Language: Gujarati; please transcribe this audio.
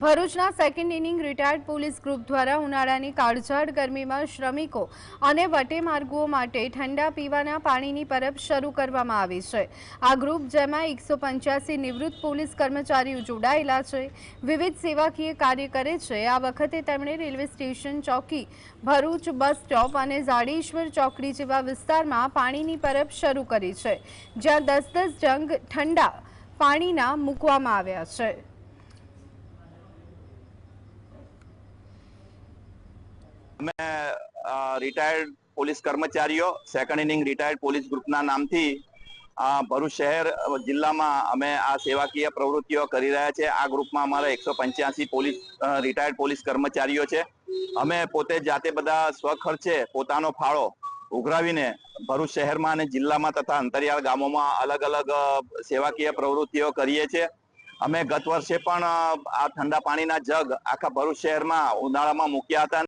ભરૂચના second inning retired police group દ્વારા ઉનાળાની કાળઝાળ ગરમીમાં શ્રમિકો અને વટેમાર્ગો માટે ઠંડા પીવાના પાણીની પરબ શરૂ કરવામાં આવી છે. આ ગ્રુપ જેમાં એકસો પંચ્યાસી નિવૃત્ત પોલીસ કર્મચારીઓ જોડાયેલા છે, વિવિધ સેવાકીય કાર્ય કરે છે. આ વખતે તેમણે રેલવે સ્ટેશન ચોકી, ભરૂચ બસ સ્ટોપ અને ઝાડેશ્વર ચોકડી જેવા વિસ્તારમાં પાણીની પરબ શરૂ કરી છે, જ્યાં દસ દસ જંગ ઠંડા પાણીના મૂકવામાં આવ્યા છે. અમે રિટાયર્ડ પોલીસ કર્મચારીઓ સેકન્ડ ઇનિંગ રિટાયર્ડ પોલીસ ગ્રુપના નામથી ભરૂચ શહેર જિલ્લામાં અમે આ સેવાકીય પ્રવૃત્તિઓ કરી રહ્યા છે. આ ગ્રુપમાં અમારા એકસો પંચ્યાસી પોલીસ રિટાયર્ડ પોલીસ કર્મચારીઓ છે. અમે પોતે જાતે બધા સ્વખર્ચે પોતાનો ફાળો ઉઘરાવીને ભરૂચ શહેરમાં અને જિલ્લામાં તથા અંતરિયાળ ગામોમાં અલગ અલગ સેવાકીય પ્રવૃત્તિઓ કરીએ છીએ. અમે ગત વર્ષે પણ આ ઠંડા પાણીના જગ આખા ભરૂચ શહેરમાં ઉનાળામાં મૂક્યા હતા.